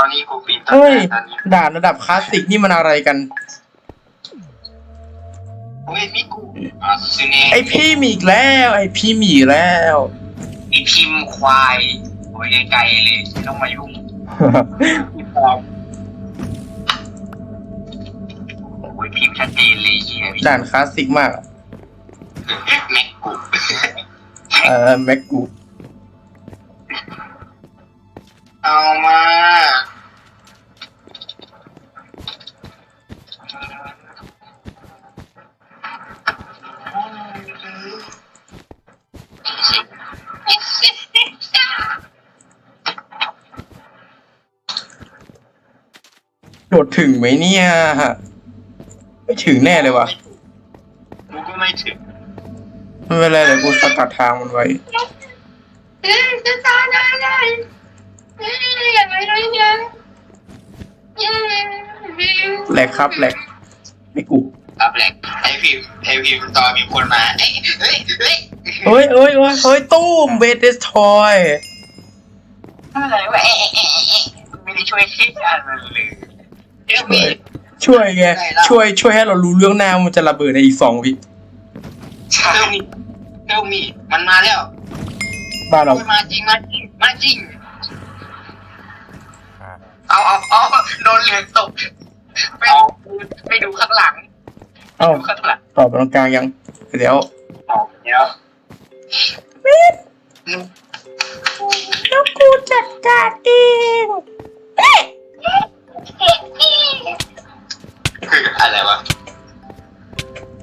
อนนี้กูปีนต้นเฮ้ยไม้ตอนนี้ด่านระดับคลาสสิกนี่มันอะไรกันเฮ้ยมีกูอะซูเน่ไอพี่มีอีกแล้ว ไอพี่มีอีกแล้วไอพิมพ์ควายโอ้ยไกลๆเลยไม่ต้องมายุ่งพี่ปอมโอ้ยพิมพ์ชัดเจนเลยเฮียด่านคลาสสิกมากอะแม็กกูเออแม็กกูเอามา โดดถึงไหมเนี่ยไม่ถึงแน่เลยวะกูก็ไม่ถึงไม่เป็นไรเลยกูสกัดทางมันไว้เอ๊ะจะตายได้ไงเอ๊ะอย่างไรเลยเนี่ยเอ๊ะแหลกครับแหลกไม่กูครับแหลกไอพิมพ์ไอพิมพ์ตอนมีคนมาเอ้ยเฮ้ยเฮ้ยเฮ้ยเฮ้ยเฮ้ยเฮ้ยตู้มเบสเดสทอยอะไรวะเอ๊ะเอ๊ะเอ๊ะเอ๊ะไม่ได้ช่วยที่อะไรเลย เดี๋ยวมีช่วยไงช่วยช่วยให้เรารู้เรื่องหน้ามันจะระเบิดในอีกสองวิเทลมีเทลมีมันมาแล้วบ้านเราโอ้ยมาจริงมาจริงมาจริง เอาเอาเอาโดนเหลืองตกไม่ไม่ดูข้างหลังเอ้าดูข้างหลังตอบไปตรงกลางยังเดี๋ยวออกแล้วแล้วกูจัดการเองคื ออะไรวะ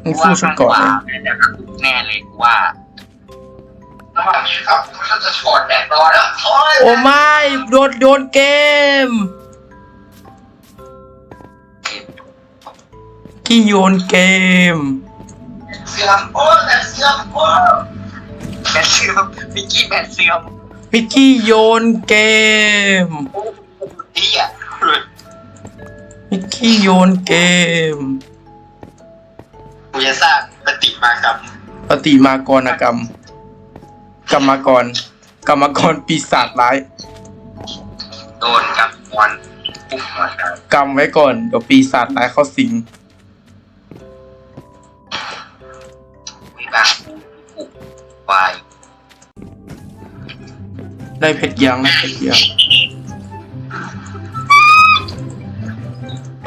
มึงสู้ชุดก่อนเลยแน่เลยกูว่าระหว่างนี้ครับถ้าจะถอดแดดรอแล้วโอ้ยโอ้ไม่โดนโยนเกมกี่โยนเกมเสื่อมโอ้ยแบตเสื่อมโอ้ยแบตเสื่อมมิกกี้แบตเสื่อมมิกกี้โยนเกมเฮีย มิกกี้โยนเกม กูจะสร้างปฏิมากรรมปฏิมากรกรรม กรรมกร กรรมกรปีศาจร้ายโดนกับวันปุ๊บมาครับกรรมไว้ก่อนเดี๋ยวปีศาจร้ายเข้าสิงวิบากปุ๊บวายได้เพชรยังได้เพชรยัง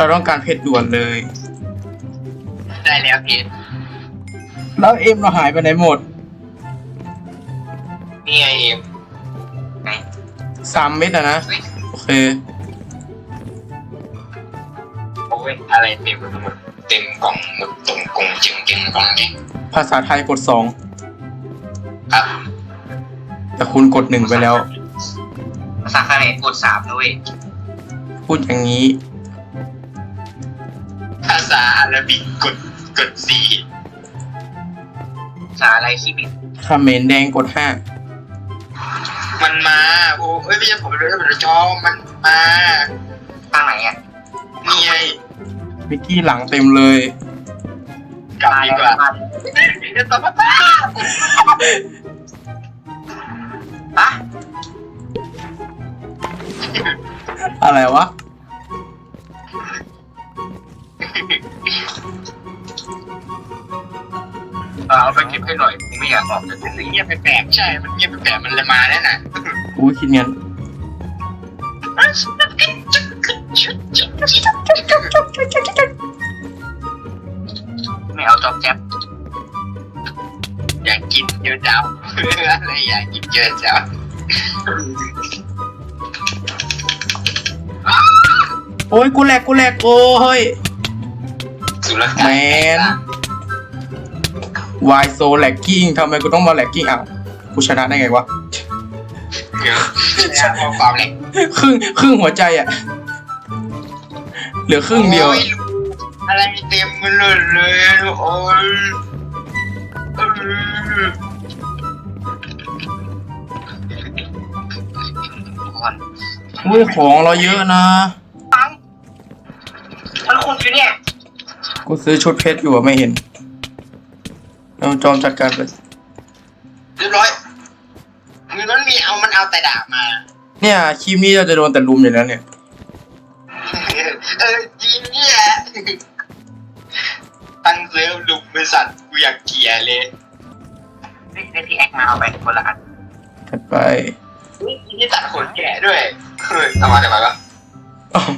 เราต้องการเพชรด่วนเลย ได้แล้วพี่แล้วเอ็มเราหายไปไหนหมดนี่ไงเอ็มไหนสามเม็ดอะนะเฮ้ยโอเค โอ้ยอะไรเต็มไปหมดเต็มกล่องหมดตรงกล่องจึงจึงกล่องนี้ภาษาไทยกดสองครับแต่คุณกดหนึ่งไปแล้ว ภาษาคาเรกดสามด้วยพูดอย่างนี้ภา ษาอาหรับิกกดกดสี่ภาษาอะไรที่บิดคาเขมนแดงกดห้ามันมา โอ้เอ้ยไม่ใช่ผมเลยผมจอมันมาทางไหนอะนี่ไงมิกกี้หลังเต็มเลย กลับดีกว่าเดี๋ยวต่อมาป้าปะอะไรวะ เอาไปเก็บให้หน่อยผมไม่อยากออกจากตรงนี้เงียบไปแปลกใช่ มันเงียบไปแปลกมันเลยมาแล้วน่ะกูก็คิดงั้นไม่เอาจอบแจ๊บอยากกินเยอะจ้าอะไรอยากกินเยอะจ้าโอ้ยกูแหลกกูแหลกโอ้ยสุรแมน วายโซแหลกกิ้งทำไมกูต้องมาแหลกกิ้งอ้าวกูชนะได้ไงวะเดี๋ยวเอาความแหลกครึ่งครึ่งหัวใจอะเหลือครึ่งเดียว โอ้อะไรเต็มไปหมดเลยโอ้ยเออก่อนอุ้ยของเราเยอะนะปังมันคุณอยู่เนี่ย กูซื้อชุดเพชรอยู่อะไม่เห็น เราจอมจัดการไปเรียบร้อยมันมันมีเอามันเอาแต่ดาบมา เนี่ยคลิปนี้เราจะโดนแต่ลุมอยู่แล้วเนี่ย เออจริงเนี่ยตั้งเซิร์ฟลุมบริษัทกูอยากเกลียร์เลย นี่ได้พี่แอคมาเอาไปคนละอันถัดไปนี่นี่ตัดขนแกะด้วยเฮ้ยทำมาทำไมวะอ้าว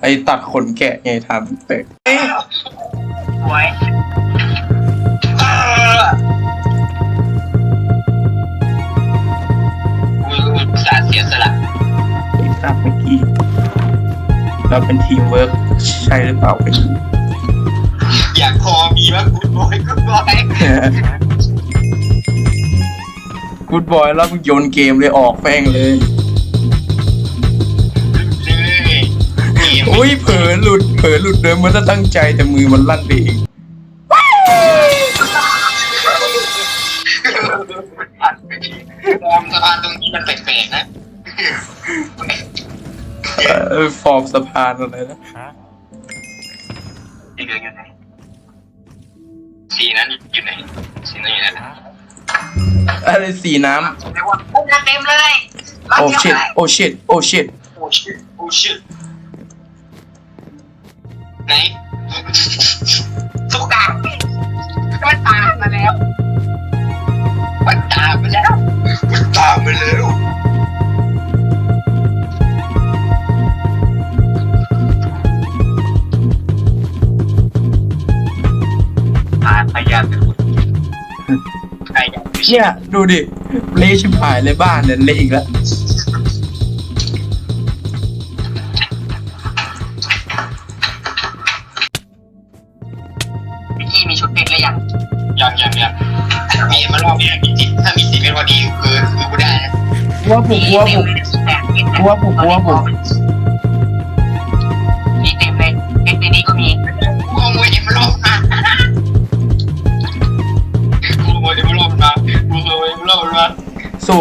ไอตัดขนแกะไงทำแปลกเอ๊ะสวย ไอ้ทราบเมื่อกี้เราเป็นทีมเวิร์กใช่หรือเปล่าไปดูอยากคอมีว่ากูบอยกูบอยกูดบอยแล้วมึงโยนเกมเลยออกแป้งเลยเลยนี่อุ้ยเผลอหลุดเผลอหลุดเดินมันจะตั้งใจแต่มือมันลั่นไปเองมองสะพานตรงนี้มันแปลกๆนะ เออฟอร์มสะพานอะไรนะสีเหลืองอยู่ไหนสีนั้นอยู่ไหนสีนั้นอยู่ไหนอะไรสีน้เรียกว่าพุ่งเต็มเลยำโอ้ชิตโอ้ชิตโอ้ชิตโอ้ชิโอ้ชิไหนสุกามันตามมาแล้ว มันตามมาแล้วมันตามมาแล้ว พยายามจะเนี่ยดูดิเละชิบหายเลยบ้านเนี่ยเละอีกแล้วพี่กี้มีชุดเพชรหรือยังยังยังยังมีมารอบนี้มีสิถ้ามีสิเป็นพอดีคือคือกูได้นะ กลัวผูกกลัวผูกกลัวผูกกลัวผูก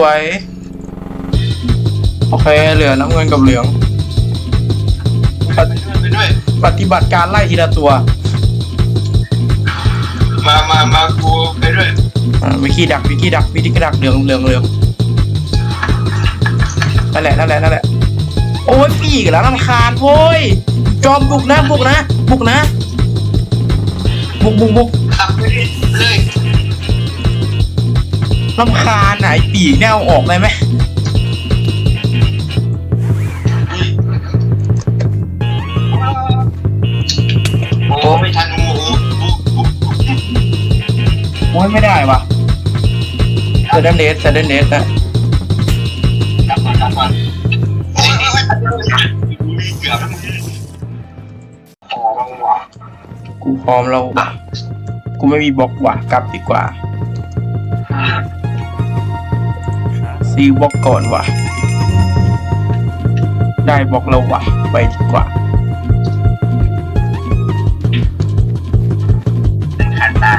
วย โอเค เหลือน้ำเงินกับเหลืองไปด้วยไปด้วย ปฏิบัติการไล่ทีละตัวมามามากูไปด้วยอ่าวิธีดักวิธีดักวิธีกระดักเหลืองเหลืองเหลืองนั่นแหละนั่นแหละนั่นแหละ โอ้ยปีกแล้วลำคาญโว้ย จอมบุกนะบุกนะ บุกนะ บุกบุกบุก ขับไปเลำคาญไหนปีกเนี่ยเอาออกได้ไหมโอ้ไม่ทันโอ้โหโอ้ยไม่ได้ว่ะเซเดนเดสเซเดนเดสนะกลับก่อนกลับก่อนโอ้ยเกือบโอ้โหกูพร้อมแล้วกูไม่มีบล็อกว่ะกลับดีกว่า ซีบล็อกก่อนว่ะได้บล็อกแล้วว่ะไปดีกว่าขันตา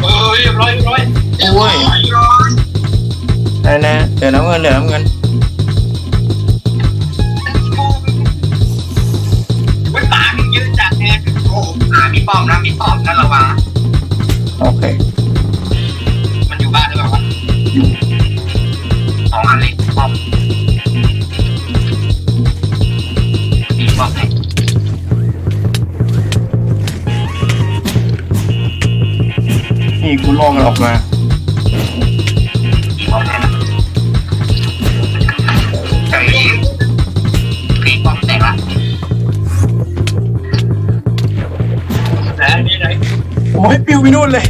เออเรียบร้อยเรียบร้อยโอ้ยเรียบร้อยนะนะเหลือน้ำเงินเหลือน้ำเงิน ปลามีป้อมนะมีป้อมนั่นระวังโอเค มันอยู่บ้านหรือเปล่าวะอยู่สองอันเลยป้อมมีป้อมไหนนี่กูล่อมันออกมา โอ้ยปิวไปนู่นเลย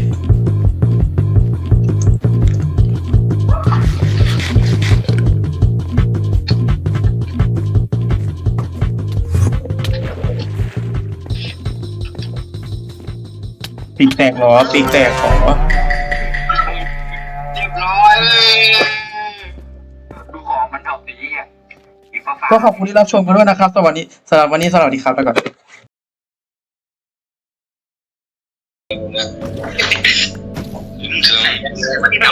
ปีกแตกเหรอ ปีกแตกเหรอเรียบร้อยดูของมันออกสีอะสีฟ้าก็ขอบคุณที่รับชมกันด้วยนะครับสวัสดีสำหรับวันนี้สวัสดีครับไปก่อน นะถึงถึง